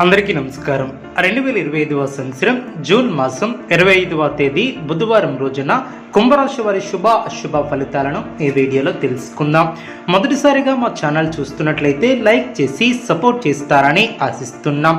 అందరికీ నమస్కారం. రెండు వేల ఇరవై ఐదవ సంవత్సరం జూన్ మాసం ఇరవై ఐదవ తేదీ బుధవారం రోజున కుంభరాశి వారి శుభ అశుభ ఫలితాలను ఈ వీడియోలో తెలుసుకుందాం. మొదటిసారిగా మా ఛానల్ చూస్తున్నట్లయితే లైక్ చేసి సపోర్ట్ చేస్తారని ఆశిస్తున్నాం.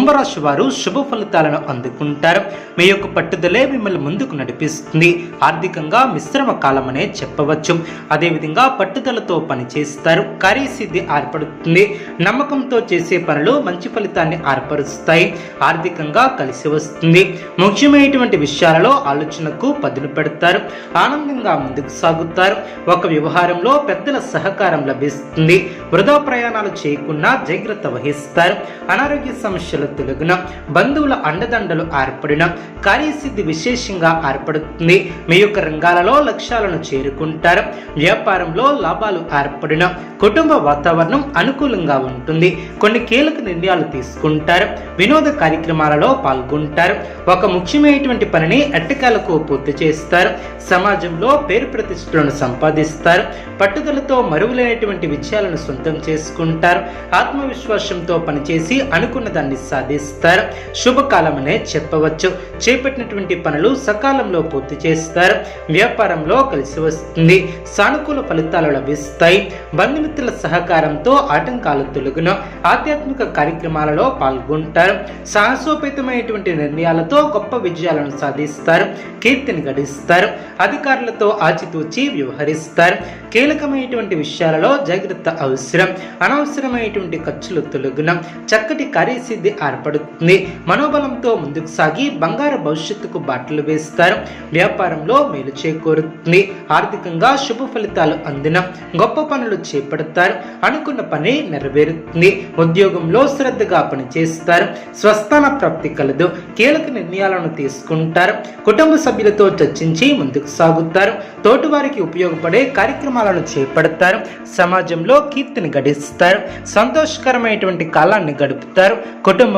కుంభరాశి వారు శుభ ఫలితాలను అందుకుంటారు. మీ యొక్క పట్టుదలే మిమ్మల్ని ముందుకు నడిపిస్తుంది. ఆర్థికంగా మిశ్రమ కాలం అనే చెప్పవచ్చు. అదేవిధంగా పట్టుదలతో పనిచేస్తారు కార్యసిద్ధి ఏర్పడుతుంది. నమ్మకంతో చేసే పనులు మంచి ఫలితాన్ని ఏర్పరుస్తాయి. ఆర్థికంగా కలిసి వస్తుంది. ముఖ్యమైనటువంటి విషయాలలో ఆలోచనకు పదులు పెడతారు. ఆనందంగా ముందుకు సాగుతారు. ఒక వ్యవహారంలో పెద్దల సహకారం లభిస్తుంది. వృధా ప్రయాణాలు చేయకుండా జాగ్రత్త వహిస్తారు. అనారోగ్య సమస్యలు తొలగిన బంధువుల అండదండలు ఏర్పడిన కార్యసిద్ధి విశేషంగా ఏర్పడుతుంది. మీ యొక్క రంగాలలో లక్ష్యాలను చేరుకుంటారు. వ్యాపారంలో లాభాలు ఏర్పడిన కుటుంబ వాతావరణం అనుకూలంగా ఉంటుంది. కొన్ని కీలక నిర్ణయాలు తీసుకుంటారు. వినోద కార్యక్రమాలలో పాల్గొంటారు. ఒక ముఖ్యమైనటువంటి పనిని ఎట్టకాలకు పూర్తి చేస్తారు. సమాజంలో పేరు ప్రతిష్టలను సంపాదిస్తారు. పట్టుదలతో మరువులైనటువంటి విజయాలను సొంతం చేసుకుంటారు. ఆత్మవిశ్వాసంతో పనిచేసి అనుకున్న దాన్ని సాధిస్తారు. శుభకాలమనే చెప్పవచ్చు. చేపట్టినటువంటి పనులు సకాలంలో పూర్తి చేస్తారు. వ్యాపారంలో కలిసి వస్తుంది. సానుకూల ఫలితాలు లభిస్తాయి. బంధుమిత్రుల సహకారంతో ఆటంకాలు తొలగును. ఆధ్యాత్మిక కార్యక్రమాలలో పాల్గొంటారు. సాహసోపేతమైనటువంటి నిర్ణయాలతో గొప్ప విజయాలను సాధిస్తారు. కీర్తిని గడిస్తారు. అధికారులతో ఆచితూచి వ్యవహరిస్తారు. కీలకమైనటువంటి విషయాలలో జాగ్రత్త అవసరం. అనవసరమైనటువంటి ఖర్చులు తొలగున. చక్కటి కార్యసిద్ధి ఏర్పడుతుంది. మనోబలంతో ముందుకు సాగి బంగారు భవిష్యత్తుకు బాటలు వేస్తారు. వ్యాపారంలో మేలు చేకూరుతుంది. ఆర్థికంగా శుభ ఫలితాలు అందిన గొప్ప పనులు చేపడతారు. అనుకున్న పని నెరవేరుతుంది. ఉద్యోగంలో శ్రద్ధగా పనిచేస్తారు. స్వస్థాన ప్రాప్తి కలదు. కీలక నిర్ణయాలను తీసుకుంటారు. కుటుంబ సభ్యులతో చర్చించి ముందుకు సాగుతారు. తోటివారికి ఉపయోగపడే కార్యక్రమాలను చేపడతారు. సమాజంలో కీర్తిని గడిస్తారు. సంతోషకరమైనటువంటి కాలాన్ని గడుపుతారు.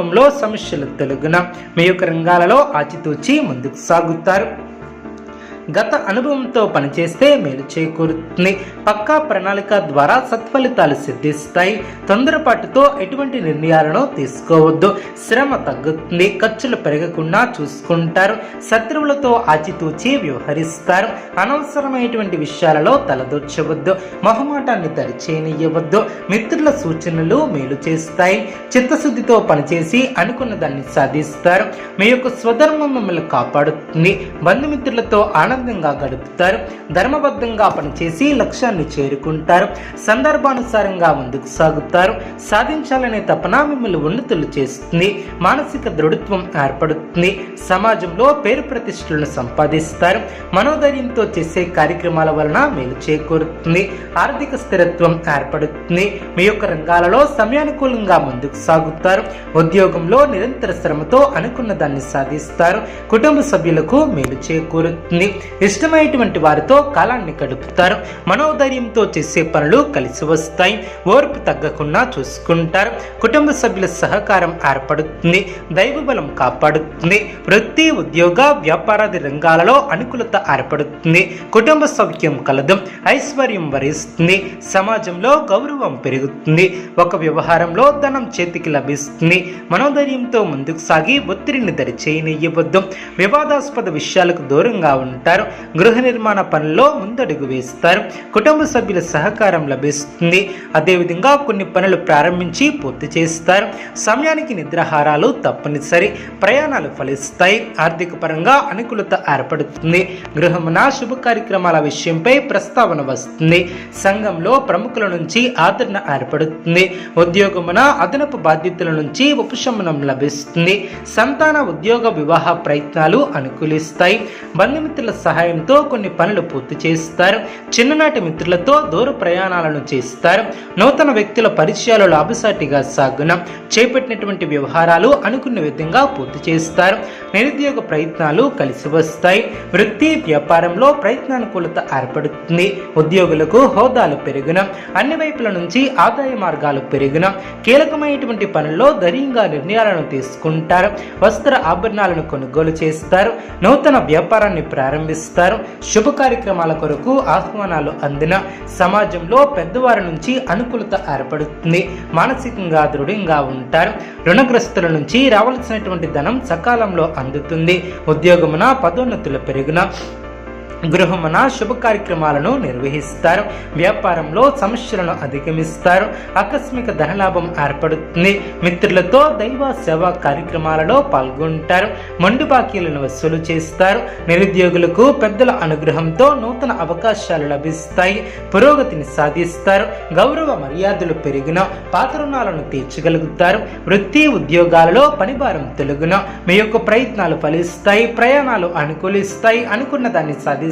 కుటుంబంలో సమస్యలు తొలగున మీ యొక్క రంగాలలో ఆచితూచి ముందుకు సాగుతారు. గత అనుభవంతో పనిచేస్తే మేలు చేకూరుతుంది. పక్కా ప్రణాళిక ద్వారా సత్ఫలితాలు సిద్ధిస్తాయి. తొందరపాటుతో ఎటువంటి నిర్ణయాలను తీసుకోవద్దు. శ్రమ తగ్గుతుంది. ఖర్చులు పెరగకుండా చూసుకుంటారు. శత్రువులతో ఆచితూచి వ్యవహరిస్తారు. అనవసరమైనటువంటి విషయాలలో తలదూర్చవద్దు. మొహమాటాన్ని దరిచేయనివ్వద్దు మిత్రుల సూచనలు మేలు చేస్తాయి. చిత్తశుద్ధితో పనిచేసి అనుకున్న దాన్ని సాధిస్తారు. మీ యొక్క స్వధర్మం మిమ్మల్ని కాపాడుతుంది. బంధుమిత్రులతో ఆనందంగా గడుపుతారు. ధర్మబద్ధంగా పనిచేసి లక్ష్యాన్ని చేరుకుంటారు. సందర్భానుసారంగా ముందుకు సాగుతారు. సాధించాలనే తపన మిమ్మల్ని ఉన్నతులు చేస్తుంది. మానసిక దృఢత్వం ఏర్పడుతుంది. సమాజంలో పేరు ప్రతిష్టలను సంపాదిస్తారు. మనోధైర్యంతో చేసే కార్యక్రమాల వలన మేలు చేకూరుతుంది. ఆర్థిక స్థిరత్వం ఏర్పడుతుంది. మీ యొక్క రంగాలలో సమయానుకూలంగా ముందుకు సాగుతారు. ఉద్యోగంలో నిరంతర శ్రమతో అనుకున్న దాన్ని సాధిస్తారు. కుటుంబ సభ్యులకు మేలు చేకూరుతుంది. ఇష్టమైనటువంటి వారితో కాలాన్ని గడుపుతారు. మనోధైర్యంతో చేసే పనులు కలిసి వస్తాయి. ఓర్పు తగ్గకుండా చూసుకుంటారు. కుటుంబ సభ్యుల సహకారం ఏర్పడుతుంది. దైవ బలం కాపాడుతుంది. వృత్తి ఉద్యోగ వ్యాపారాది రంగాలలో అనుకూలత ఏర్పడుతుంది. కుటుంబ సౌఖ్యం కలదు. ఐశ్వర్యం వరిస్తుంది. సమాజంలో గౌరవం పెరుగుతుంది. ఒక వ్యవహారంలో ధనం చేతికి లభిస్తుంది. మనోధైర్యంతో ముందుకు సాగి ఒత్తిడిని దరిచేయనివ్వద్దు. వివాదాస్పద విషయాలకు దూరంగా ఉంటారు. గృహ నిర్మాణ పనుల్లో ముందడుగు వేస్తారు. కుటుంబ సభ్యుల సహకారం లభిస్తుంది. అదేవిధంగా కొన్ని పనులు ప్రారంభించి పూర్తి చేస్తారు. సమయానికి నిద్రాహారాలు తప్పనిసరి. ప్రయాణాలు ఫలిస్తాయి. ఆర్థిక పరంగా అనుకూలత ఏర్పడుతుంది. గృహమున శుభ కార్యక్రమాల విషయంపై ప్రస్తావన వస్తుంది. సంఘంలో ప్రముఖుల నుంచి ఆదరణ ఏర్పడుతుంది. ఉద్యోగమున అదనపు బాధ్యతల నుంచి ఉపశమనం లభిస్తుంది. సంతాన ఉద్యోగ వివాహ ప్రయత్నాలు అనుకూలిస్తాయి. బంధుమిత్రుల సహాయంతో కొన్ని పనులు పూర్తి చేస్తారు. చిన్ననాటి మిత్రులతో దూర ప్రయాణాలను చేస్తారు. నూతన వ్యక్తుల పరిచయాలు లాభసాటిగా సాగున. చేపట్టినటువంటి వ్యవహారాలు అనుకున్న విధంగా పూర్తి చేస్తారు. నిరుద్యోగ ప్రయత్నాలు కలిసి వస్తాయి. వృత్తి వ్యాపారంలో ప్రయత్నానుకూలత ఏర్పడుతుంది. ఉద్యోగులకు హోదాలు పెరుగున. అన్ని వైపుల నుంచి ఆదాయ మార్గాలు పెరుగున. కీలకమైనటువంటి పనుల్లో ధైర్యంగా నిర్ణయాలను తీసుకుంటారు. వస్త్ర ఆభరణాలను కొనుగోలు చేస్తారు. నూతన వ్యాపారాన్ని అందిస్తారు శుభ కార్యక్రమాల కొరకు ఆహ్వానాలు అందిన సమాజంలో పెద్దవారి నుంచి అనుకూలత ఏర్పడుతుంది. మానసికంగా దృఢంగా ఉంటారు. రుణగ్రస్తుల నుంచి రావాల్సినటువంటి ధనం సకాలంలో అందుతుంది. ఉద్యోగమున పదోన్నతులు పెరుగున గృహమున శుభ కార్యక్రమాలను నిర్వహిస్తారు. వ్యాపారంలో సమస్యలను అధిగమిస్తారు. ఆకస్మిక ధనలాభం ఏర్పడుతుంది. మిత్రులతో దైవ సేవా కార్యక్రమాలలో పాల్గొంటారు. మండు బాకీలను వసూలు చేస్తారు. నిరుద్యోగులకు పెద్దల అనుగ్రహంతో నూతన అవకాశాలు లభిస్తాయి. పురోగతిని సాధిస్తారు. గౌరవ మర్యాదలు పెరిగిన పాత రుణాలను తీర్చగలుగుతారు. వృత్తి ఉద్యోగాలలో పనిభారం తెలుగున మీ యొక్క ప్రయత్నాలు ఫలిస్తాయి. ప్రయాణాలు అనుకూలిస్తాయి. అనుకున్న దాన్ని సాధిస్తారు.